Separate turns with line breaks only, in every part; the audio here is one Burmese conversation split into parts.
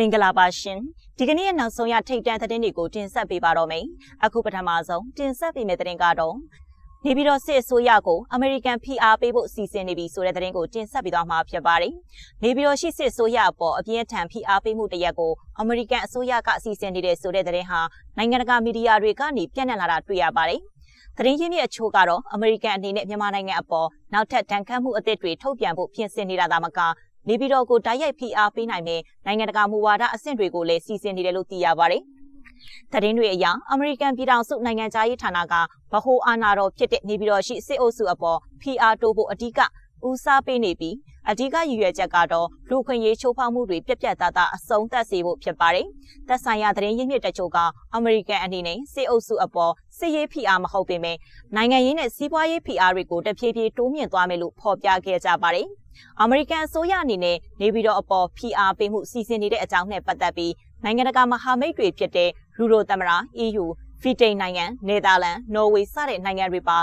မင်္ဂလာပါရှင်ဒီကနေ့ရဲ့နောက်ဆုံးရထိတ်တန့်သတင်းတွေကိုတင်ဆက်ပေးပါတော့မယ်အခုပထမဆုံးတင်ဆက်ပေးမယ့်သတင်းကတော့နေပြည်တော်စစ်အစိုးရကိုအမေရိကန်ဖိအားပေးဖို့စီစဉ်နေပြီဆိုတဲ့သတင်းကိုတင်ဆက်ပေးသွားမှာဖြစ်ပါတယ်နေပြည်တော်ရှိစစ်အစိုးရအပေါ်အပြင်းထန်ဖိအားပေးမှုတရက်ကိုအမေရိကန်အစိုးရကစီစဉ်နေတဲ့ဆိုတဲ့သတင်းဟာနိုင်ငံတကာမီဒီယာတွေကနေပြန့်နှံ့လာတာတွေ့ရပါတယ်သတင်းရင်းမြစ်အချို့ကတော့အမေရိကန်အနေနဲ့မြန်မာနိုင်ငံအပေါ်နောက်ထပ်တန်ခတ်မှုအသစ်တွေထုတ်ပြန်ဖို့ပြင်ဆင်နေတာသာမက နေပြည်တော်ကိုတိုက်ရိုက်ဖိအားပေးနိုင်မယ့်နိုင်ငံတကာမူဝါဒအဆင့်တွေကိုလည်းစီစဉ်နေတယ်လို့သိရပါတယ်။သတင်းတွေအရအမေရိကန်ပြည်ထောင်စုနိုင်ငံသားရေးဌာနကဗဟိုအာဏာတော်ဖြစ်တဲ့နေပြည်တော်ရှိစစ်အုပ်စုအပေါ်ဖိအားတိုးဖို့အဓိက ဦးစားပေးနေပြီးအဓိကရည်ရွယ်ချက်ကတော့လူခွင့်ရေးချိုးဖောက်မှုတွေပြက်ပြက်သားသားအဆုံးသတ်စေဖို့ဖြစ်ပါတယ်။သက်ဆိုင်ရာသတင်းရင်းမြစ်တချို့ကအမေရိကန်အနေနဲ့စစ်အုပ်စုအပေါ်စစ်ရေးဖိအားမဟုတ်ပေမဲ့နိုင်ငံရေးနဲ့စီးပွားရေးဖိအားတွေကိုတဖြည်းဖြည်းတိုးမြင့်သွားမယ်လို့ဖော်ပြခဲ့ကြပါတယ်။အမေရိကန်အစိုးရအနေနဲ့နေပြည်တော်အပေါ်ဖိအားပေးမှုစီစဉ်နေတဲ့အကြောင်းနဲ့ပတ်သက်ပြီးနိုင်ငံတကာမဟာမိတ်တွေဖြစ်တဲ့ရူရိုသမရာ EU ဖီတိန်နိုင်ငံနယ်သာလန်နော်ဝေစတဲ့နိုင်ငံတွေပါ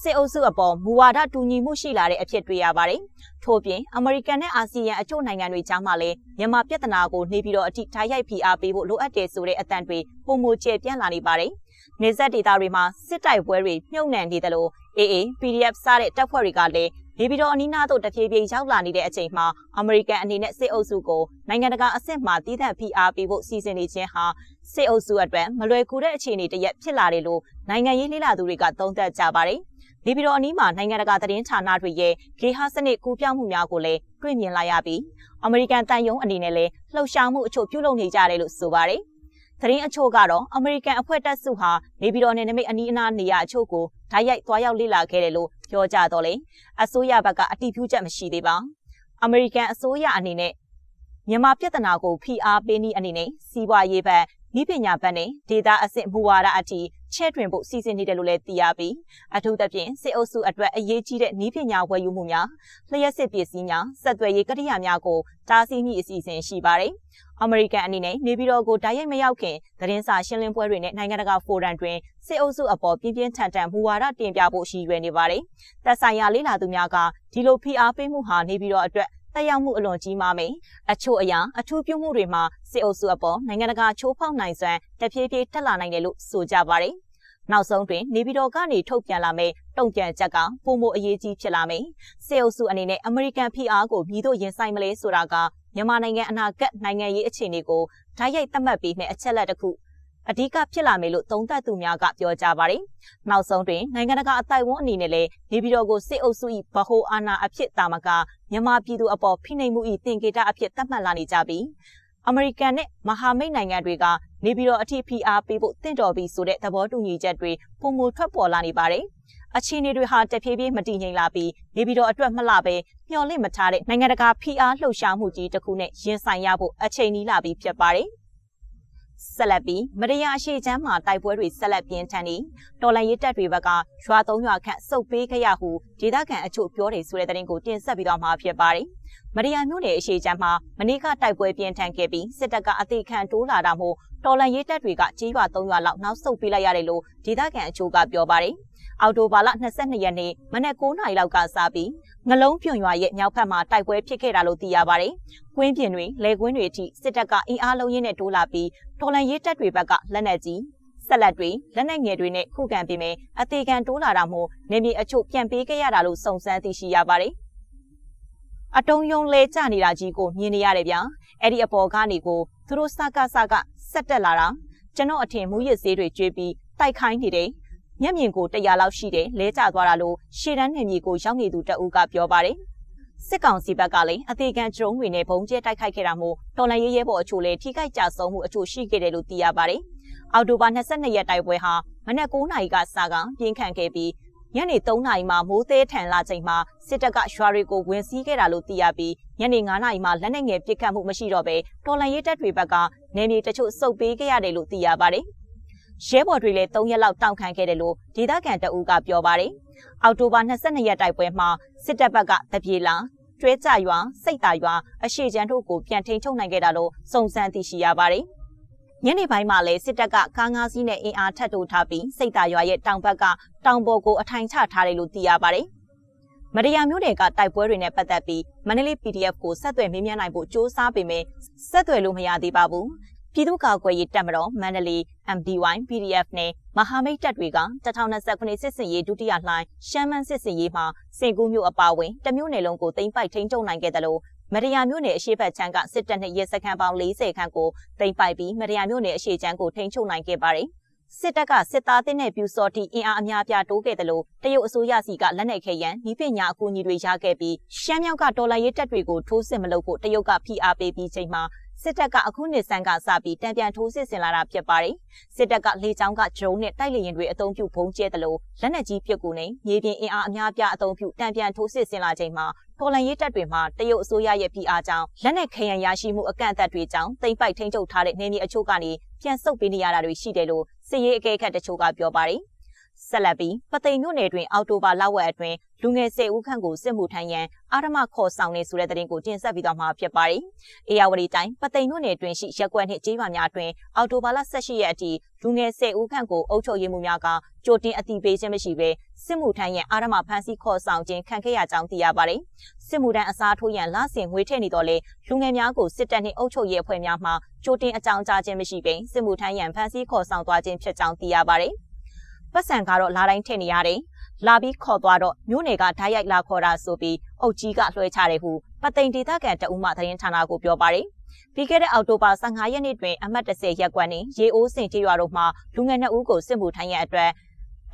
စစ်အုပ်စုအပေါ်မူဝါဒတူညီမှုရှိလာတဲ့အဖြစ်တွေ့ရပါတယ်။ထို့ပြင်အမေရိကန်နဲ့အာဆီယံအချို့နိုင်ငံတွေကြားမှာလည်းမြန်မာပြည်ထနာကိုနေပြီးတော့အထိထားရိုက်ဖိအားပေးဖို့လိုအပ်တယ်ဆိုတဲ့အတန်တွေပုံမကျပြန့်လာနေပါတယ်။နေဆက်ဒေတာတွေမှာစစ်တိုက်ပွဲတွေမြုပ်နှံနေတယ်လို့ AA PDF စတဲ့တပ်ဖွဲ့တွေကလည်းနေပြည်တော်အနီးနားသို့တဖြည်းဖြည်းရောက်လာနေတဲ့အချိန်မှာအမေရိကန်အနေနဲ့စစ်အုပ်စုကိုနိုင်ငံတကာအဆင့်မှာတည်တံ့ဖိအားပေးဖို့စီစဉ်နေခြင်းဟာစစ်အုပ်စုအတွက်မလွယ်ကူတဲ့အခြေအနေတရက်ဖြစ်လာတယ်လို့နိုင်ငံရေးလှိလာသူတွေကသုံးသပ်ကြပါတယ်။ နေပြည်တော်အနီးမှာနိုင်ငံတကာသတင်းဌာနတွေရဲ့ဂေဟာစနစ်ကူးပြောင်းမှုများကိုလည်းတွေ့မြင်လာရပြီးအမေရိကန်တန်ယုံအနေနဲ့လည်းလှုပ်ရှားမှုအချို့ပြုလုပ်နေကြတယ်လို့ဆိုပါတယ်။သတင်းအချို့ကတော့အမေရိကန်အဖွဲ့တပ်စုဟာနေပြည်တော်နယ်နိမိတ်အနီးအနားနေရာအချို့ကိုဓာတ်ရိုက်သွားရောက်လေ့လာခဲ့တယ်လို့ပြောကြတော့လေအစိုးရဘက်ကအတိပြုချက်မရှိသေးပါအမေရိကန်အစိုးရအနေနဲ့မြန်မာပြည်ထနာကိုဖိအားပေးနည်းအနေနဲ့စီးပွားရေးဘက်ဤပညာဘက်နဲ့ဒေတာအဆင့်မူဝါဒအထိ ချဲ့ထွင်ဖို့စီစဉ်နေတယ်လို့လည်းသိရပြီးအထူးသဖြင့်စစ်အုပ်စုအတွက်အရေးကြီးတဲ့ဤပညာဝယ်ယူမှုများလျှက်စစ်ပစ္စည်းများစက်သွယ်ရေးကရိယာများကိုတားဆီးမိအစီအစဉ်ရှိပါတယ်။အမေရိကန်အနေနဲ့နေပြည်တော်ကိုတိုက်ရိုက်မရောက်ခင်သတင်းစာရှင်းလင်းပွဲတွေနဲ့နိုင်ငံတကာဖိုရမ်တွင်စစ်အုပ်စုအပေါ်ပြင်းပြင်းထန်ထန်မူဝါဒတင်ပြဖို့ရှိရွယ်နေပါတယ်။သက်ဆိုင်ရာလေးလာသူများကဒီလိုဖိအားပေးမှုဟာနေပြည်တော်အတွက်တက်ရောက်မှုအလွန်ကြီးမားမယ်။အချို့အရာအထူးပြုမှုတွေမှာစစ်အုပ်စုအပေါ်နိုင်ငံတကာချိုးဖောက်နိုင်စွမ်းတဖြည်းဖြည်းတက်လာနိုင်တယ်လို့ဆိုကြပါတယ်။ နောက်ဆုံးတွင်နေပြည်တော်ကနေထုတ်ပြန်လာမယ့်တုံ့ပြန်ချက်ကပုံမအရေးကြီးဖြစ်လာမယ်။စစ်အုပ်စုအနေနဲ့အမေရိကန်ဖိအားကိုပြီးတော့ရင်ဆိုင်မလဲဆိုတာကမြန်မာနိုင်ငံအနာဂတ်နိုင်ငံရေးအခြေအနေကိုဓာတ်ရိုက်သတ်မှတ်ပေးမယ့်အချက်လက်တစ်ခုအဓိကဖြစ်လာမယ်လို့သုံးသပ်သူများကပြောကြပါတယ်။နောက်ဆုံးတွင်နိုင်ငံတကာအတိုင်းအဝန်အနေနဲ့လည်းနေပြည်တော်ကိုစစ်အုပ်စု၏ဗဟိုအာဏာအဖြစ်တာမကမြန်မာပြည်သူအပေါ်ဖိနှိပ်မှု၏တင်ကေတအဖြစ်သတ်မှတ်လာနေကြပြီး အမေရိကန်နဲ့မဟာမိတ်နိုင်ငံတွေကနေပြည်တော်အထိဖိအားပေးဖို့တင့်တော်ပြီးဆိုတဲ့သဘောတူညီချက်တွေပုံမထွက်ပေါ်လာနေပါတယ်။အခြေအနေတွေဟာတဖြည်းဖြည်းမတည်ငြိမ်လာပြီးနေပြည်တော်အတွက်မလှပဲမျှော်လင့်မထားတဲ့နိုင်ငံတကာဖိအားလှုပ်ရှားမှုကြီးတစ်ခုနဲ့ရင်ဆိုင်ရဖို့အချိန်နီးလာပြီးဖြစ်ပါတယ်။ဆက်လက်ပြီးမရယာအရှိချမ်းမှာတိုက်ပွဲတွေဆက်လက်ပြင်းထန်နေတော်လန်ရေးတပ်တွေဘက်ကရွာသုံးရွာခန့်စုပ်ပေးခဲ့ရဟုဒေသခံအချို့ပြောတယ်ဆိုတဲ့သတင်းကိုတင်ဆက်ပြီးတော့မှာဖြစ်ပါတယ်။ မရယာမြို့နယ်အရှိချမ်းမှာမနေ့ကတိုက်ပွဲပြင်းထန်ခဲ့ပြီးစစ်တပ်ကအသေးခံတိုးလာတာမို့တော်လန်ရေးတပ်တွေကကြေးရွာသုံးရွာလောက်နောက်ဆုတ်ပေးလိုက်ရတယ်လို့ဒေသခံအချို့ကပြောပါတယ်။အော်တိုဘာလ22ရက်နေ့မနက်9:00နာရီလောက်ကစပြီးငလုံးပြွန်ရွာရဲ့မြောက်ဘက်မှာတိုက်ပွဲဖြစ်ခဲ့တာလို့သိရပါတယ်။ကွင်းပြင်တွေလေကွင်းတွေအထိစစ်တပ်ကအင်အားလုံးရင်းနဲ့တိုးလာပြီးတော်လန်ရေးတပ်တွေဘက်ကလက်နက်ကြီးဆက်လက်တွေလက်နက်ငယ်တွေနဲ့ခုခံပြီးမယ်အသေးခံတိုးလာတာမို့နေမြေအချို့ပြန်ပေးခဲ့ရတာလို့စုံစမ်းသိရှိရပါတယ်။ အတုံးယုံလဲကျနေတာကြီးကိုမြင်နေရတယ်ဗျာ။အဲ့ဒီအပေါ်ကနေကိုသူတို့စကစကဆက်တက်လာတာကျွန်တော်အထင်မူရစ်စေးတွေကျွေးပြီးတိုက်ခိုင်းနေတယ်မျက်မြင်ကို100လောက်ရှိတယ်လဲကျသွားတာလို့ရှေ့တန်းနေမြေကိုရောက်နေသူတအူးကပြောပါတယ်စစ်ကောင်စီဘက်ကလည်းအသေးခံကျုံတွေနဲ့ဘုံကျဲတိုက်ခိုက်ခဲ့တာမို့တော်လန်ရဲရဲဘော်အချို့လည်းထိခိုက်ကြဆုံးမှုအချို့ရှိခဲ့တယ်လို့သိရပါတယ်။အော်တိုဘာ22ရက်တိုက်ပွဲဟာမနက်9နာရီကစကပြင်းထန်ခဲ့ပြီး ညနေ3နာရီမှာမိုးသေးထန်လာချိန်မှာစစ်တပ်ကရွာတွေကိုဝင်စီးခဲ့တာလို့သိရပြီးညနေ9နာရီမှာလက်နက်ငယ်ပစ်ခတ်မှုမရှိတော့ဘဲတော်လန်ရဲတပ်တွေဘက်ကနေမြေတချို့စုပ်ပေးခဲ့ရတယ်လို့သိရပါတယ်။ရဲဘော်တွေလည်း၃ရက်လောက်တောင်းခံခဲ့တယ်လို့ဒေသခံတအူးကပြောပါတယ်။အောက်တိုဘာ22ရက်တိုက်ပွဲမှာစစ်တပ်ဘက်ကတပြေလာကျွဲကြရွာစိတ်တာရွာအရှိချမ်းတို့ကိုပြန်ထိန်ချုပ်နိုင်ခဲ့တာလို့စုံစမ်းသိရှိရပါတယ်။ ညနေပိုင်းမှာလည်းစစ်တပ်ကကားငါးစီးနဲ့အင်အားထပ်တိုးထားပြီးစိတ်တာရွာရဲ့တောင်ဘက်ကတောင်ပေါ်ကိုအထိုင်ချထားတယ်လို့သိရပါတယ်။မမတရားမျိုးတွေကတိုက်ပွဲတွေနဲ့ပတ်သက်ပြီးမန္တလေး PDF ကိုဆက်သွယ်မေးမြန်းနိုင်ဖို့စ조사ပေမဲ့ဆက်သွယ်လို့မရသေးပါဘူးပြည်သူ့ကာကွယ်ရေးတပ်မတော်မန္တလေး MDY PDF နဲ့မဟာမိတ်တပ်တွေက2029စစ်စင်ရေးဒုတိယလှိုင်းရှမ်းမန်းစစ်စင်ရေးမှာစင်ကူးမျိုးအပါဝင်တမျိုးနယ်လုံးကိုသိမ်းပိုက်ထိန်းချုပ်နိုင်ခဲ့တယ်လို့ မရယာမျိုးနယ်အရှိတ်ချမ်းကစစ်တပ်နဲ့ရဲစခန်းပေါင်း40ခန့်ကိုသိမ်းပိုက်ပြီးမရယာမျိုးနယ်အရှိတ်ချမ်းကိုထိန်းချုပ်နိုင်ခဲ့ပါတယ်စစ်တပ်ကစစ်သားတင်းနဲ့ပြူစော်တီအင်အားအများပြားတိုးခဲ့တယ်လို့တရုတ်အစိုးရစီကလက်နက်ခဲယံဤပညာအကူအညီတွေရခဲ့ပြီးရှမ်းမြောက်ကဒေါ်လာရေးတပ်တွေကိုထိုးစစ်မလုပ်ဖို့တရုတ်ကဖိအားပေးပြီးချိန်မှာ စစ်တပ်ကအခုနှစ်ဆန်းကစပြီးတံပြန်ထိုးစစ်ဆင်လာတာဖြစ်ပါတယ်။စစ်တပ်ကလေကြောင်းကဒရုန်းနဲ့တိုက်လေယာဉ်တွေအသုံးပြုဘုံကျဲတယ်လို့လက်နက်ကြီးပစ်ကူနဲ့မြေပြင်အင်အားအများပြားအသုံးပြုတံပြန်ထိုးစစ်ဆင်လာချိန်မှာတော်လန်ရေးတပ်တွေမှာတရုတ်အစိုးရရဲ့ဖိအားကြောင့်လက်နက်ခဲယံရရှိမှုအကန့်အသတ်တွေကြောင့်တိမ့်ပိုက်ထိန်းချုပ်ထားတဲ့နေမြေအချို့ကနေပြန်ဆုတ်ပေးနေရတာတွေရှိတယ်လို့စစ်ရေးအကဲခတ်တချို့ကပြောပါတယ်။ ဆက်လက်ပြီးပသိမ်မြို့နယ်တွင်အော်တိုဘာလဝက်အတွင်းလူငယ်၁၀ဦးခန့်ကိုစစ်မှုထမ်းရန်အာရမခေါ်ဆောင်နေဆိုတဲ့တဲ့တင်ကိုတင်ဆက်ပြီးတော့မှာဖြစ်ပါတယ်။အေယာဝတီတိုင်းပသိမ်မြို့နယ်တွင်ရှိရက်ကွက်နှင့်ကြေးရွာများတွင်အော်တိုဘာလ18ရက်အထိလူငယ်၁၀ဦးခန့်ကိုအုပ်ချုပ်ရေးမှုများကကြိုတင်အသိပေးခြင်းမရှိဘဲစစ်မှုထမ်းရန်အာရမဖမ်းဆီးခေါ်ဆောင်ခြင်းခံခဲ့ရကြောင်းသိရပါတယ်။စစ်မှုထမ်းအစားထိုးရန်လဆင်ငွေထည့်နေတော့လေလူငယ်များကိုစစ်တပ်နှင့်အုပ်ချုပ်ရေးအဖွဲ့များမှကြိုတင်အကြောင်းကြားခြင်းမရှိဘဲစစ်မှုထမ်းရန်ဖမ်းဆီးခေါ်ဆောင်သွားခြင်းဖြစ်ကြောင်းသိရပါတယ်။ ပတ်စံကတော့လာတိုင်းထည့်နေရတယ်။လာပြီးခေါ်သွားတော့မြို့နယ်ကဓာတ်ရိုက်လာခေါ်တာဆိုပြီးအုတ်ကြီးကလွှဲချတယ်ဟုပသိမ်ဒေသခံတအုပ်မှသတင်းဌာနကိုပြောပါတယ်။ပြီးခဲ့တဲ့အောက်တိုဘာ15ရက်နေ့တွင်အမှတ်30ရက်ကွက်နှင့်ရေအိုးစင်ကျေးရွာတို့မှလူငယ်2ဦးကိုစစ်မှုထမ်းရန်အတွက်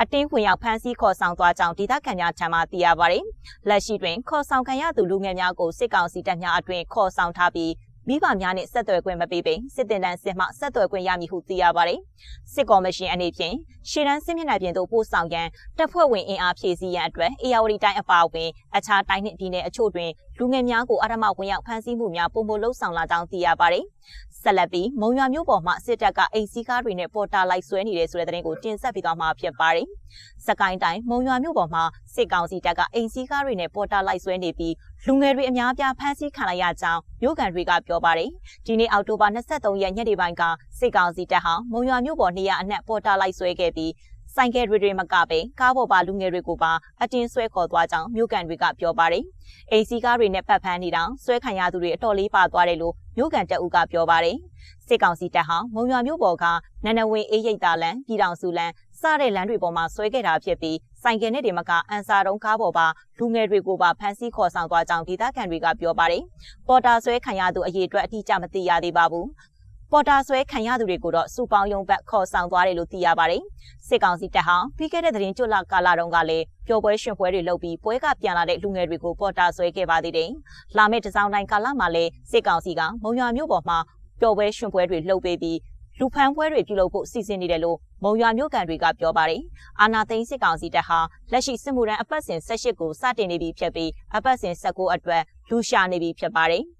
အတင်းခွင်ရောက်ဖမ်းဆီးခေါ်ဆောင်သွားကြောင်းဒေသခံများထံမှသိရပါတယ်။လက်ရှိတွင်ခေါ်ဆောင်ခံရသူလူငယ်များကိုစစ်ကောင်စီတပ်များအတွင်ခေါ်ဆောင်ထားပြီး မိဘများနဲ့ဆက်သွယ်ခွင့်မပေးပေစစ်တင်တန်းစစ်မှဆက်သွယ်ခွင့်ရမည်ဟုသိရပါတယ်။စစ်ကော်မရှင်အနေဖြင့်ရှေ့တန်းစစ်မျက်နှာပြင်သို့ပို့ဆောင်ရန်တပ်ဖွဲ့ဝင်အင်အားဖြည့်ဆည်းရန်အတွက်အေယာဝတီတိုင်းအပါအဝင်အခြားတိုင်းနှင့်ပြည်နယ်အချို့တွင်လူငယ်များကိုအရမဝင်ရောက်ဖမ်းဆီးမှုများပုံမလှုပ်ဆောင်လာကြောင်းသိရပါတယ်။ ဆက်လက်ပြီးမုံရွာမြို့ပေါ်မှာစစ်တပ်ကအိမ်စီးကားတွေနဲ့ပေါ်တာလိုက်ဆွဲနေတဲ့ဆိုတဲ့သတင်းကိုတင်ဆက်ပေးသွားမှာဖြစ်ပါတယ်။စကိုင်းတိုင်းမုံရွာမြို့ပေါ်မှာစစ်ကောင်စီတပ်ကအိမ်စီးကားတွေနဲ့ပေါ်တာလိုက်ဆွဲနေပြီးလူငယ်တွေအများပြားဖမ်းဆီးခံလိုက်ရကြောင်းမြို့ကန်တွေကပြောပါတယ်။ဒီနေ့အောက်တိုဘာ23ရက်ညနေပိုင်းကစစ်ကောင်စီတပ်ဟာမုံရွာမြို့ပေါ်နေရာအနှံ့ပေါ်တာလိုက်ဆွဲခဲ့ပြီး ဆိုင်ကယ်တွေတွေမကပဲကားပေါ်ပါလူငယ်တွေကိုပါအတင်းဆွဲခေါ်သွားကြောင်းမြို့ကန်တွေကပြောပါတယ်။အိမ်စီကားတွေနဲ့ပတ်ဖမ်းနေတာဆွဲခံရသူတွေအတော်လေးပါသွားတယ်လို့မြို့ကန်တပ်ဦးကပြောပါတယ်။စစ်ကောင်စီတပ်ဟာမုံရွာမြို့ပေါ်ကနန္ဒဝင်အေးရိတ်တာလန်ပြည်တော်စုလန်စတဲ့လမ်းတွေပေါ်မှာဆွဲခဲ့တာဖြစ်ပြီးဆိုင်ကယ်နဲ့တွေမကအန်စာတုံးကားပေါ်ပါလူငယ်တွေကိုပါဖမ်းဆီးခေါ်ဆောင်သွားကြောင်းဒေသခံတွေကပြောပါတယ်။ပေါ်တာဆွဲခံရသူအရေးအတွက်အတိအကျမသိရသေးပါဘူး။ ပေါ်တာဆွဲခံရသူတွေကိုတော့စူပေါင်းယုံဘက်ခေါ်ဆောင်သွားတယ်လို့သိရပါတယ်။စစ်ကောင်စီတပ်ဟာပြီးခဲ့တဲ့သတင်းကျွတ်လကာလတုန်းကလည်းပျော်ပွဲရှင်ပွဲတွေလုပ်ပြီးပွဲကပြန်လာတဲ့လူငယ်တွေကိုပေါ်တာဆွဲခဲ့ပါသေးတယ်။လာမယ့်တစောင်းတိုင်းကာလမှာလည်းစစ်ကောင်စီကမုံရွာမြို့ပေါ်မှာပျော်ပွဲရှင်ပွဲတွေလုပ်ပေးပြီးလူဖမ်းပွဲတွေပြုလုပ်ဖို့စီစဉ်နေတယ်လို့မုံရွာမြို့ကန်တွေကပြောပါတယ်။အာနာသိန်းစစ်ကောင်စီတပ်ဟာလက်ရှိစစ်မှုထမ်းအပတ်စဉ်18ကိုစတင်နေပြီဖြစ်ပြီးအပတ်စဉ်19အတွက်လူရှာနေပြီဖြစ်ပါတယ်။